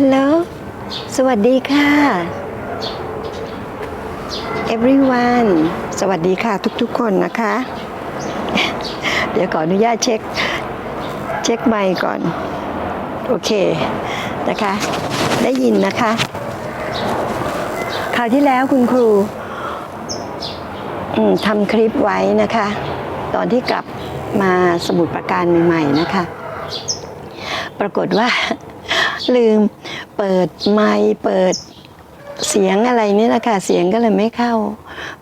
ฮัลโหล สวัสดีค่ะ everyone สวัสดีค่ะทุกๆคนนะคะ เดี๋ยวขออนุญาตเช็ค เช็คไมค์ก่อน โอเค นะคะ ได้ยินนะคะ คราวที่แล้วคุณครูทำคลิปไว้นะคะ ตอนที่กลับมาสมุดประการใหม่ๆนะคะ ปรากฏว่าลืม เปิดไมค์เปิดเสียงอะไรนี่นะค่ะเสียงก็เลยไม่เข้า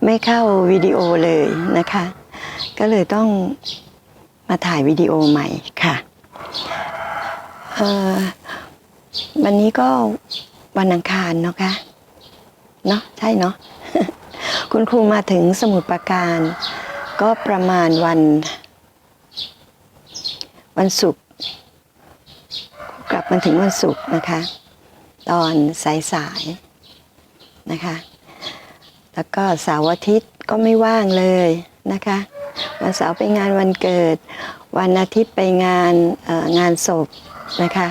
ไม่เข้าวิดีโอเลยนะคะ ก็เลยต้องมาถ่ายวิดีโอใหม่ค่ะวันนี้ก็วันอังคารเนาะคะเนาะใช่เนาะคุณครูมาถึงสมุดประการ ก็ประมาณวัน วันศุกร์กลับมาถึงวันศุกร์นะคะ ตอนสายๆนะคะ แล้วก็เสาร์อาทิตย์ก็ไม่ว่างเลยนะคะ วันเสาร์ไปงานวันเกิด วันอาทิตย์ไปงานงานศพนะคะ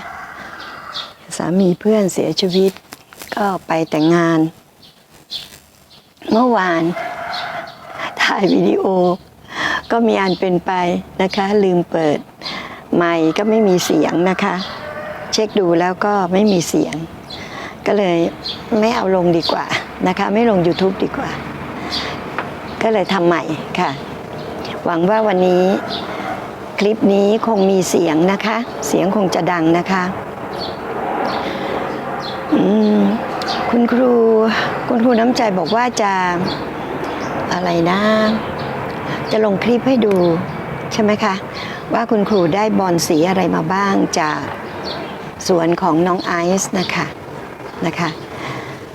สามีเพื่อนเสียชีวิตก็ไปแต่งงาน เมื่อวานถ่ายวิดีโอ ก็มีอันเป็นไปนะคะ ลืมเปิด ไมค์ก็ไม่มีเสียงนะคะ เช็คดูแล้วก็ไม่มีเสียง ก็เลยไม่เอาลงดีกว่านะคะ ไม่ลง YouTube ดีกว่า ก็เลยทำใหม่ค่ะ หวังว่าวันนี้คลิปนี้คงมีเสียงนะคะ เสียงคงจะดังนะคะคุณครูคุณครูน้ำใจบอกว่าจะอะไรนะ จะลงคลิปให้ดูใช่ไหมคะ ว่าคุณครูได้บอลสีอะไรมาบ้างจากสวนของน้องไอซ์นะคะ นะคะ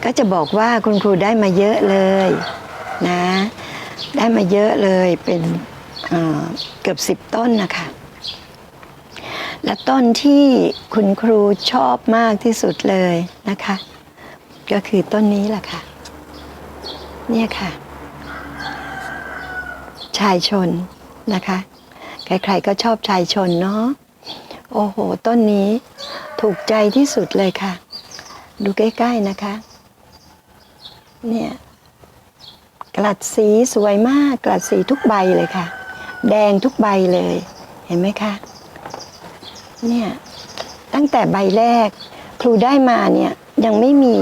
ก็จะบอกว่าคุณครูได้มาเยอะเลยนะ ได้มาเยอะเลยเป็นเเกือบสิบต้นนะคะ และต้นที่คุณครูชอบมากที่สุดเลยนะคะ ก็คือต้นนี้แหละค่ะ เนี่ยค่ะ ชายชนนะคะ ใครๆก็ชอบชายชนเนาะโอ้โห ต้นนี้ถูกใจที่สุดเลยค่ะ ดูใกล้ๆนะคะ เนี่ยกลัดสีสวยมากกลัดสีทุกใบเลยค่ะ แดงทุกใบเลย เห็นไหมคะ เนี่ยตั้งแต่ใบแรกครูได้มาเนี่ยยังไม่มี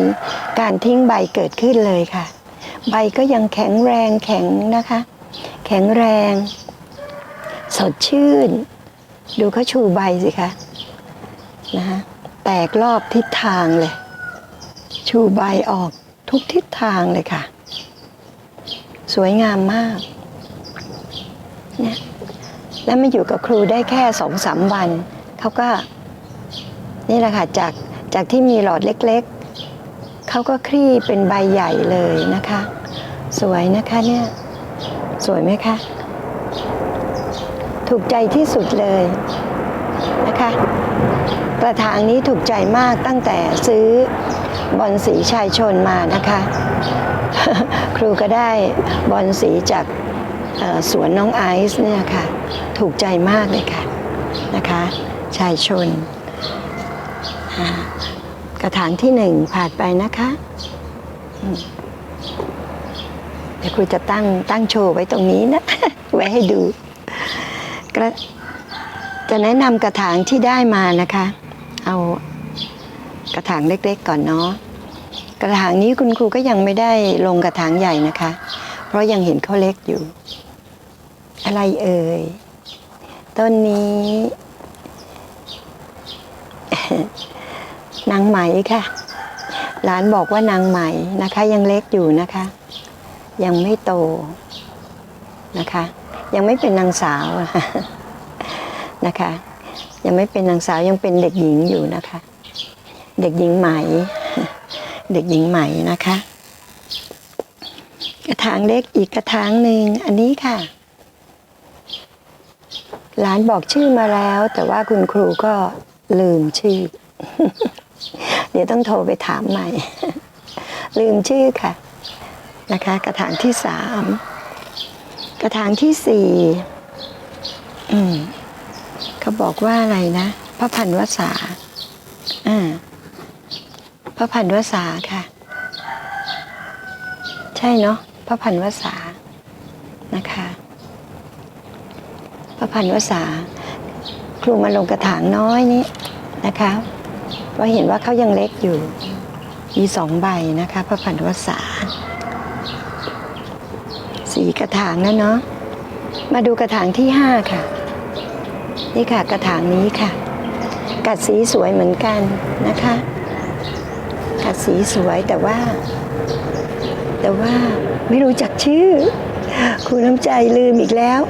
การทิ้งใบเกิดขึ้นเลยค่ะ ใบก็ยังแข็งแรงแข็งนะคะ แข็งแรง สดชื่น ดูเขาชูใบสิคะนะคะแตกรอบทิศทางเลย ชูใบออกทุกทิศทางเลยค่ะ สวยงามมากเนี่ยแล้วมาอยู่กับครูได้แค่สองสามวันเขาก็ นี่แหละค่ะจากจากที่มีหลอดเล็กๆ เขาก็คลี่เป็นใบใหญ่เลยนะคะ สวยนะคะเนี่ย สวยไหมคะ ถูกใจที่สุดเลยนะคะ กระถางนี้ถูกใจมากตั้งแต่ซื้อ บอลสีชายชนมานะคะ ครูก็ได้บอลสีจากสวนน้องไอซ์เนี่ยค่ะ ถูกใจมากเลยค่ะนะคะ ชายชน กระถางที่หนึ่งผ่านไปนะคะเดี๋ยวครูจะตั้งตั้งโชว์ไว้ตรงนี้นะ ไว้ให้ดูจะแนะนำกระถางที่ได้มานะคะ เอา กระถางเล็กๆก่อนเนาะกระถางนี้คุณครูก็ยังไม่ได้ลงกระถางใหญ่นะคะ เพราะยังเห็นเขาเล็กอยู่ อะไรเอ่ย ต้นนี้ นางไหมค่ะ หลานบอกว่านางไหมนะคะ ยังเล็กอยู่นะคะ ยังไม่โตนะคะ ยังไม่เป็นนางสาวนะคะ ยังไม่เป็นนางสาวยังเป็นเด็กหญิงอยู่นะคะ เด็กหญิงไหม เด็กหญิงไหมนะคะ กระถางเล็กอีกกระถางหนึ่งอันนี้ค่ะหลานบอกชื่อมาแล้ว แต่ว่าคุณครูก็ลืมชื่อ เดี๋ยวต้องโทรไปถามใหม่ ลืมชื่อค่ะนะคะ กระถางที่สามกระถางที่สี่อืมเขาบอกว่าอะไรนะพระพันวษาอ่า พระพันวษาค่ะ ใช่เนาะพระพันวษานะคะพระพันวษาครูมาลงกระถางน้อยนี้นะคะว่าะเห็นว่าเขายังเล็กอยู่ มีสองใบนะคะพระพันวษาสีกระถางนะเนาะมาดูกระถางที่ห้าค่ะ นี่ค่ะกระถางนี้ค่ะ กัดสีสวยเหมือนกันนะคะ กัดสีสวยแต่ว่า แต่ว่าไม่รู้จักชื่อ ครูน้ำใจลืมอีกแล้ว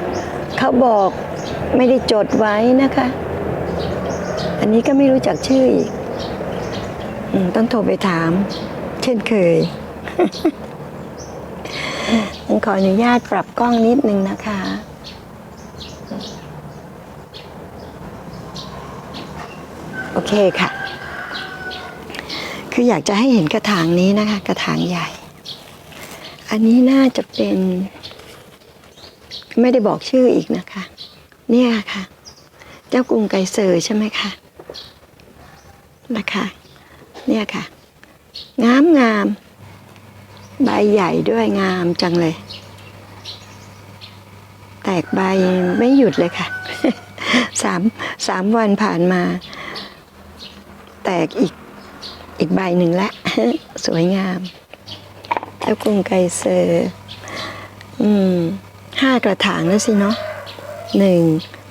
เขาบอกไม่ได้จดไว้นะคะ อันนี้ก็ไม่รู้จักชื่ออีกอต้องโทรไปถาม เช่นเคยต้องขออนุญาตปรับกล้องนิดนึงนะคะโอเคค่ะ คืออยากจะให้เห็นกระถางนี้นะคะ กระถางใหญ่ อันนี้น่าจะเป็น ไม่ได้บอกชื่ออีกนะคะ เนี่ยค่ะ เจ้ากรุงไกเซอร์ใช่ไหมคะนะคะเนี่ยค่ะ งามงามใบใหญ่ด้วยงามจังเลย แตกใบไม่หยุดเลยค่ะสามสามวันผ่านมา แตกอีก อีกใบหนึ่งละ สวยงามเจ้ากรุงไกเซอร์อืมห้ากระถางแล้วสิเนาะหนึ่ง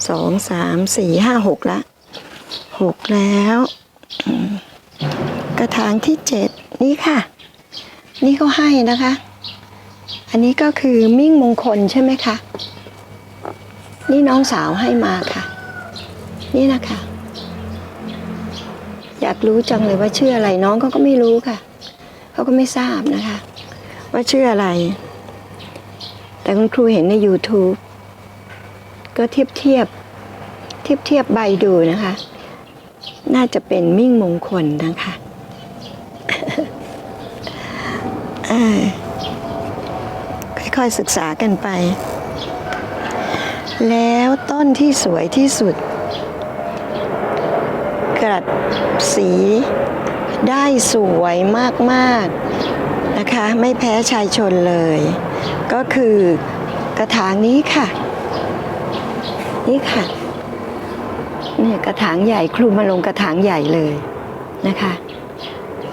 สองสามสี่ห้าหกละหกแล้ว กระถางที่เจ็ดนี่ค่ะ นี่เขาให้นะคะ อันนี้ก็คือมิ่งมงคลใช่ไหมคะ นี่น้องสาวให้มาค่ะ นี่นะคะ อยากรู้จังเลยว่าชื่ออะไรน้องเขาก็ไม่รู้ค่ะเขาก็ไม่ทราบนะคะ ว่าชื่ออะไร แต่คุณครูเห็นใน YouTube ก็เทียบเทียบเทียบเทียบใบดูนะคะ น่าจะเป็นมิ่งมงคลนะคะค่อยๆศึกษากันไป แล้วต้นที่สวยที่สุด กรัดสีได้สวยมากๆนะคะ ไม่แพ้ชายชนเลย ก็คือกระถางนี้ค่ะ นี่ค่ะเนี่ยกระถางใหญ่ครูมาลงกระถางใหญ่เลยนะคะ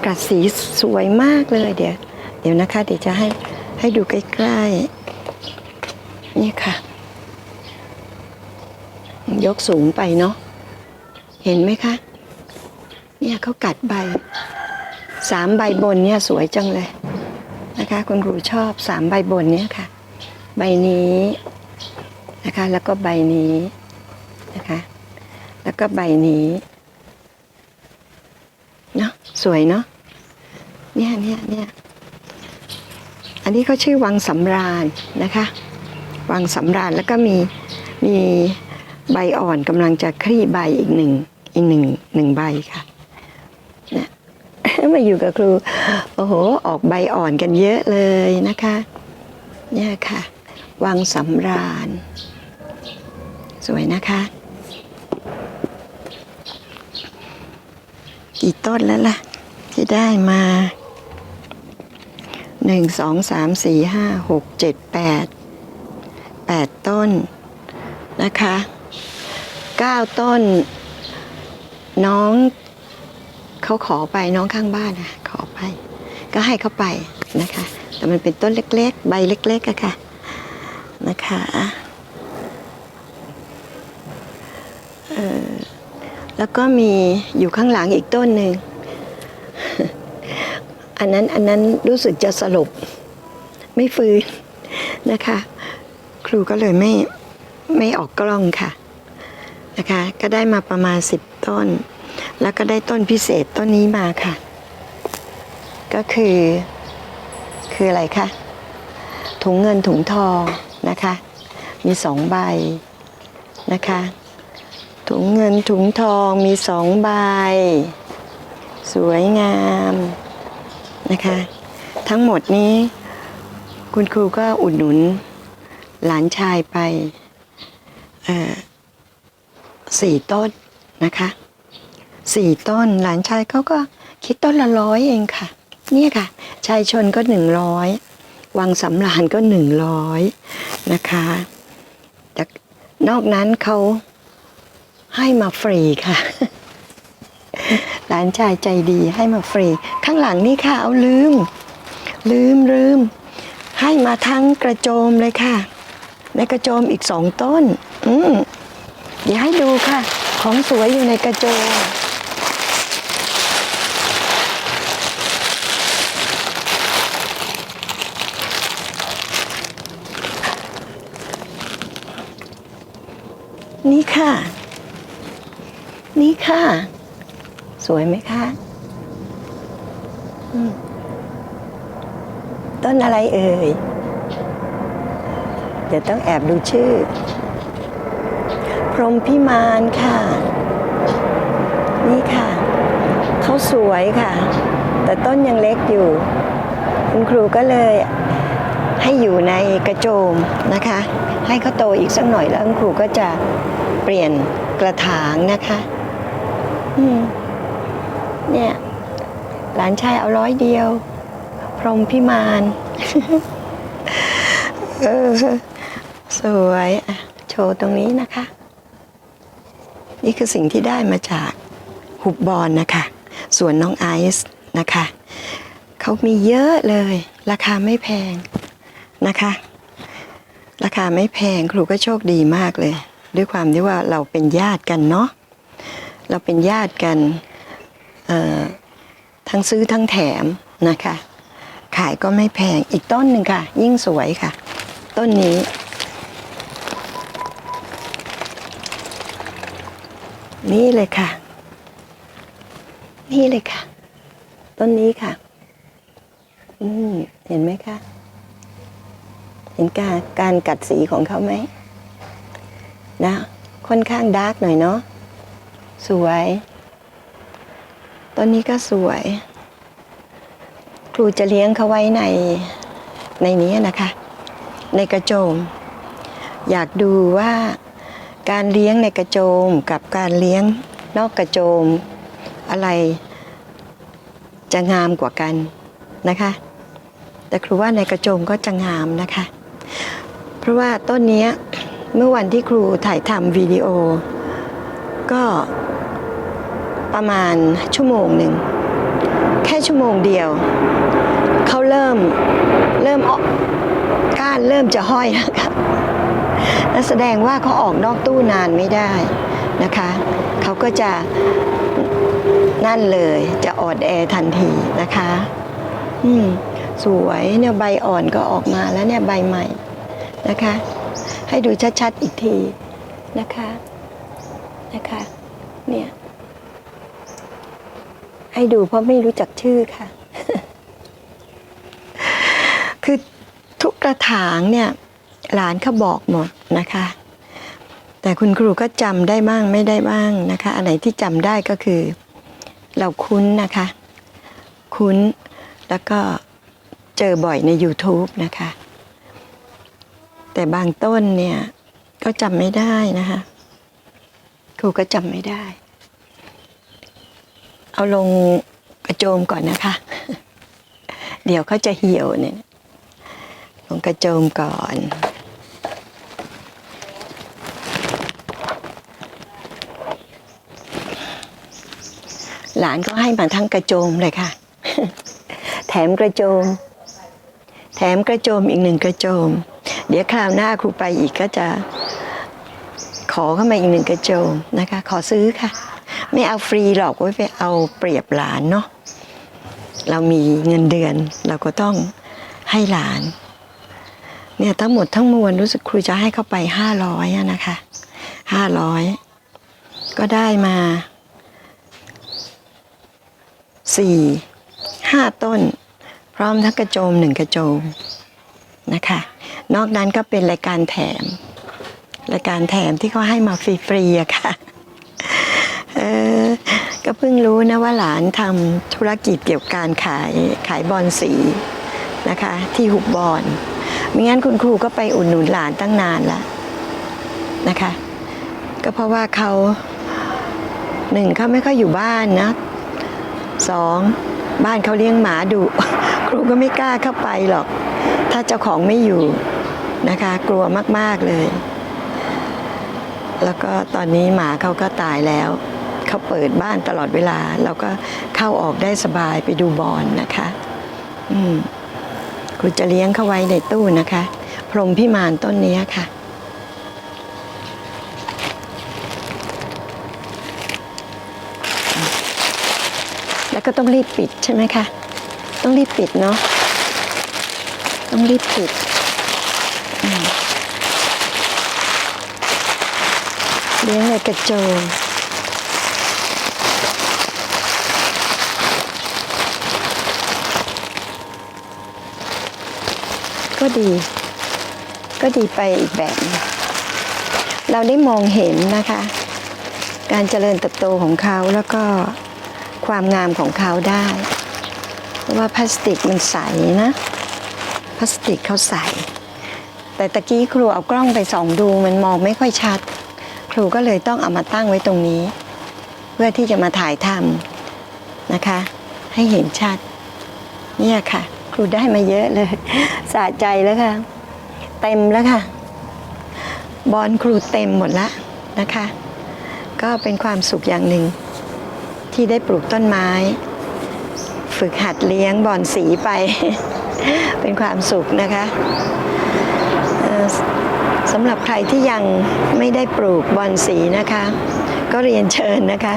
กระสีสวยมากเลยเดี๋ยวเดี๋ยวนะคะ เดี๋ยวจะให้ให้ดูใกล้ๆนี่ค่ะ ยกสูงไปเนาะเห็นไหมคะ เนี่ยเขากัดใบสามใบบนเนี่ยสวยจังเลยนะคะคุณครูชอบสามใบบนเนี่ยค่ะ ใบนี้นะคะแล้วก็ใบนี้นะคะแล้วก็ใบนี้เนาะสวยเนาะเนี่ยเนี่ยเนี่ยอันนี้เขาชื่อวังสำราญนะคะ วังสำราญแล้วก็มีมีใบอ่อนกำลังจะคลี่ใบอีกหนึ่งอีกหนึ่งหนึ่งใบค่ะ มาอยู่กับครู โอ้โห ออกใบอ่อนกันเยอะเลยนะคะ เนี่ยค่ะ วังสำราญ สวยนะคะกี่ต้นแล้วล่ะ ที่ได้มาหนึ่งสองสามสี่ห้าหกเจ็ดแปดแปดต้นนะคะเก้าต้น น้อง เขาขอไปน้องข้างบ้านนะขอไป ก็ให้เขาไปนะคะ แต่มันเป็นต้นเล็กๆ ใบเล็กๆอะค่ะนะคะเออแล้วก็มีอยู่ข้างหลังอีกต้นหนึ่งอันนั้นอันนั้นรู้สึกจะสลบ ไม่ฟื้นนะคะ ครูก็เลยไม่ไม่ออกกล้องค่ะนะคะ ก็ได้มาประมาณสิบต้น แล้วก็ได้ต้นพิเศษต้นนี้มาค่ะ ก็คือ คืออะไรคะถุงเงินถุงทองนะคะ มีสองใบนะคะ ถุงเงินถุงทองมีสองใบ สวยงามนะคะ ทั้งหมดนี้ คุณครูก็อุดหนุน หลานชายไปสี่ต้นนะคะ สี่ต้น หลานชายเขาก็คิดต้นละร้อยเองค่ะ เนี่ยค่ะ ชายชนก็หนึ่งร้อยวังสำราญก็หนึ่งร้อยนะคะแต่นอกนั้นเขาให้มาฟรีค่ะ หลานชายใจดีให้มาฟรี ข้างหลังนี่ค่ะเอาลืม ลืมลืม ให้มาทั้งกระโจมเลยค่ะ ในกระโจมอีกสองต้น อืมเดี๋ยวให้ดูค่ะ ของสวยอยู่ในกระโจม นี่ค่ะ นี่ค่ะ ส วยไหมคะ ต้นอะไรเอ่ย เดี๋ยวต้องแอบดูชื่อ พรหมพิมานค่ะ นี่ค่ะ เขาสวยค่ะ แต่ต้นยังเล็กอยู่ คุณครูก็เลยให้อยู่ในกระโจมนะคะ ให้เขาโตอีกสักหน่อยแล้วคุณครูก็จะเปลี่ยนกระถางนะคะ อืม เนี่ย หลานชายเอาร้อยเดียว พรหมพิมานเออสวยอะโชว์ตรงนี้นะคะ นี่คือสิ่งที่ได้มาจากหุบบอลนะคะ ส่วนน้องไอซ์นะคะ เขามีเยอะเลย ราคาไม่แพงนะคะ ราคาไม่แพงครูก็โชคดีมากเลย ด้วยความที่ว่าเราเป็นญาติกันเนาะเราเป็นญาติกัน ทั้งซื้อทั้งแถมนะคะ ขายก็ไม่แพงอีกต้นหนึ่งค่ะ ยิ่งสวยค่ะ ต้นนี้นี่เลยค่ะ นี่เลยค่ะ ต้นนี้ค่ะ อืมเห็นไหมคะ เห็นการการกัดสีของเขาไหม นะ ค่อนข้างดาร์กหน่อยเนาะ สวย ต้นนี้ก็สวย ครูจะเลี้ยงเขาไว้ในในนี้นะคะ ในกระโจม อยากดูว่าการเลี้ยงในกระโจมกับการเลี้ยงนอกกระโจม อะไรจะงามกว่ากันนะคะ แต่ครูว่าในกระโจมก็จะงามนะคะ เพราะว่าต้นนี้เมื่อวันที่ครูถ่ายทำวิดีโอ ก็ ประมาณชั่วโมงหนึ่ง แค่ชั่วโมงเดียว เขาเริ่มเริ่มออกก้านเริ่มจะห้อยแล้วค่ะนั่นแสดงว่าเขาออกนอกตู้นานไม่ได้นะคะ เขาก็จะนั่นเลยจะอ่อนแอทันทีนะคะ อืมสวยเนี่ยใบอ่อนก็ออกมาแล้วเนี่ยใบใหม่นะคะ ให้ดูชัดๆอีกทีนะคะนะคะ เนี่ย ให้ดูเพราะไม่รู้จักชื่อค่ะ คือทุกกระถางเนี่ย หลานเขาบอกหมดนะคะ แต่คุณครูก็จำได้บ้างไม่ได้บ้างนะคะ อันไหนที่จำได้ก็คือ เราคุ้นนะคะ คุ้นแล้วก็เจอบ่อยใน YouTube นะคะ แต่บางต้นเนี่ย ก็จำไม่ได้นะคะ ครูก็จำไม่ได้ เอาลงกระโจมก่อนนะคะ เดี๋ยวเขาจะเหี่ยวเนี่ย ลงกระโจมก่อนหลานก็ให้มาทั้งกระโจมเลยค่ะ แถมกระโจม แถมกระโจมอีกหนึ่งกระโจม เดี๋ยวคราวหน้าครูไปอีกก็จะ ขอเข้ามาอีกหนึ่งกระโจมนะคะ ขอซื้อค่ะ ไม่เอาฟรีหรอกไว้ไปเอาเปรียบหลานเนาะเรามีเงินเดือน เราก็ต้องให้หลาน เนี่ยทั้งหมดทั้งมวลรู้สึกครูจะให้เข้าไปห้าร้อยนะคะห้าร้อยก็ได้มาสี่ห้าต้น พร้อมทั้งกระโจมหนึ่งกระโจมนะคะ นอกนั้นก็เป็นรายการแถม รายการแถมที่เขาให้มาฟรีๆอะค่ะ เออก็เพิ่งรู้นะว่าหลานทำธุรกิจเกี่ยวกับการขายขายบอลสีนะคะ ที่หุบบอลม่งั้นคุณครูก็ไปอุดหนุนหลานตั้งนานแล้วนะคะ ก็เพราะว่าเขาหนึ่งเขาไม่ค่อยอยู่บ้านนะสองบ้านเขาเลี้ยงหมาดุครูก็ไม่กล้าเข้าไปหรอก ถ้าเจ้าของไม่อยู่นะคะ กลัวมาก ๆ เลย แล้วก็ตอนนี้หมาเขาก็ตายแล้ว เขาเปิดบ้านตลอดเวลา เราก็เข้าออกได้สบายไปดูบอลนะคะ อืมครูจะเลี้ยงเขาไว้ในตู้นะคะ พรมพิมานต้นนี้ค่ะ แล้วก็ต้องรีบปิดใช่ไหมคะ ต้องรีบปิดเนาะต้องรีบปิดเลี้ยงในกระโจม ก็ดี ก็ดีไปอีกแบบเราได้มองเห็นนะคะ การเจริญเติบโตของเขาแล้วก็ความงามของเขาได้ เพราะว่าพลาสติกมันใสนะ พลาสติกเขาใส แต่ตะกี้ครูเอากล้องไปส่องดูมันมองไม่ค่อยชัด ครูก็เลยต้องเอามาตั้งไว้ตรงนี้ เพื่อที่จะมาถ่ายทำนะคะ ให้เห็นชัด เนี่ยค่ะ ครูได้มาเยอะเลยสะใจแล้วค่ะ เต็มแล้วค่ะ บอลครูเต็มหมดล้วนะคะ ก็เป็นความสุขอย่างหนึ่ง ที่ได้ปลูกต้นไม้ ฝึกหัดเลี้ยงบอนสีไป เป็นความสุขนะคะสำหรับใครที่ยังไม่ได้ปลูกบอนสีนะคะ ก็เรียนเชิญนะคะ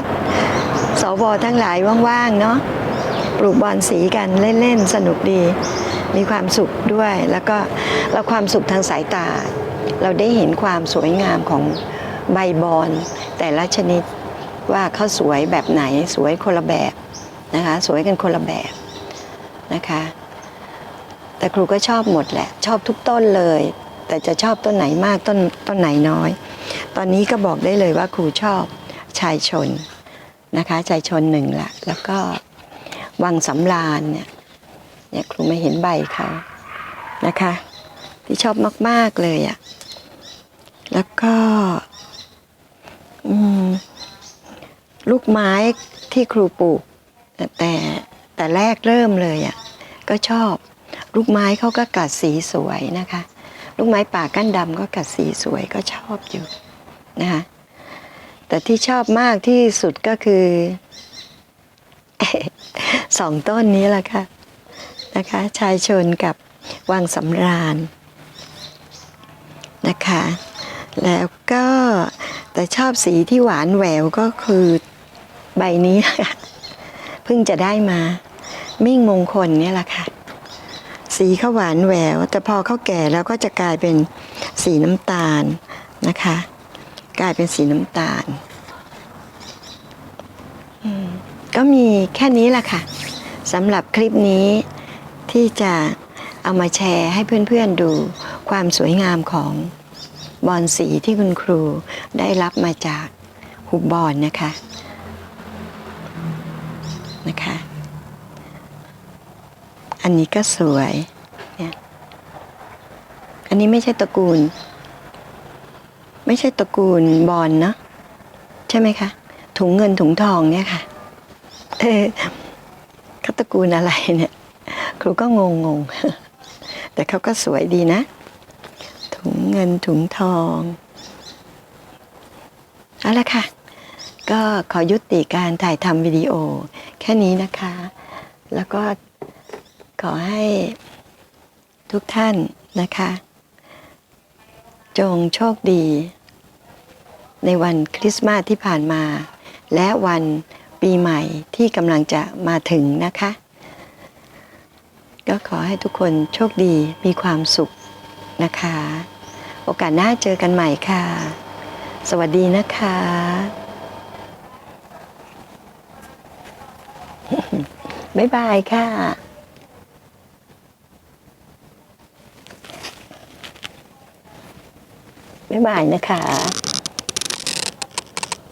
สวทั้งหลายว่างๆเนาะ ปลูกบอนสีกันเล่นๆ สนุกดี มีความสุขด้วย แล้วก็แล้วความสุขทางสายตา เราได้เห็นความสวยงามของใบบอนแต่ละชนิดว่าเขาสวยแบบไหนสวยคนละแบบนะคะสวยกันคนละแบบนะคะ แต่ครูก็ชอบหมดแหละ ชอบทุกต้นเลย แต่จะชอบต้นไหนมากต้นต้นไหนน้อย ตอนนี้ก็บอกได้เลยว่าครูชอบชายชนนะคะชายชนหนึ่งละแล้วก็ วังสำราญเนี่ยเนี่ยครูไม่เห็นใบเขานะคะที่ชอบมาก ๆ เลยอะ่ะ แล้วก็ลูกไม้ที่ครูปลูก แต่แต่แรกเริ่มเลยอะ่ะ ก็ชอบลูกไม้เขาก็กัดสีสวยนะคะ ลูกไม้ป่าก้านดำก็กัดสีสวยก็ชอบอยู่นะคะแต่ที่ชอบมากที่สุดก็คือ สองต้นนี้แหละค่ะนะคะชายชนกับวังสำราญนะคะ แล้วก็แต่ชอบสีที่หวานแหววก็คือใบนี้ค่ะเพิ่งจะได้มา มิ่งมงคลเนี่ยแหละค่ะ สีเขาหวานแหวว แต่พอเขาแก่แล้วก็จะกลายเป็นสีน้ำตาลนะคะ กลายเป็นสีน้ำตาลก็มีแค่นี้แหละค่ะ สำหรับคลิปนี้ที่จะเอามาแชร์ให้เพื่อนๆดูความสวยงามของบอนสีที่คุณครูได้รับมาจากหุบบอนนะคะนะคะ อันนี้ก็สวยเนี่ยอันนี้ไม่ใช่ตระกูล ไม่ใช่ตระกูลบอลเนาะใช่ไหมคะถุงเงินถุงทองเนี่ยค่ะเออ ตระกูลอะไรเนี่ย ครูก็งงงๆแต่เขาก็สวยดีนะ ถุงเงินถุงทองเอาละค่ะ ก็ขอยุติการถ่ายทำวิดีโอ แค่นี้นะคะ แล้วก็ขอให้ทุกท่านนะคะ จงโชคดี ในวันคริสต์มาสที่ผ่านมา และวัน ปีใหม่ที่กำลังจะมาถึงนะคะ ก็ขอให้ทุกคนโชคดีมีความสุขนะคะ โอกาสหน้าเจอกันใหม่ค่ะ สวัสดีนะคะบ๊ายบายค่ะบ๊ายบายนะคะ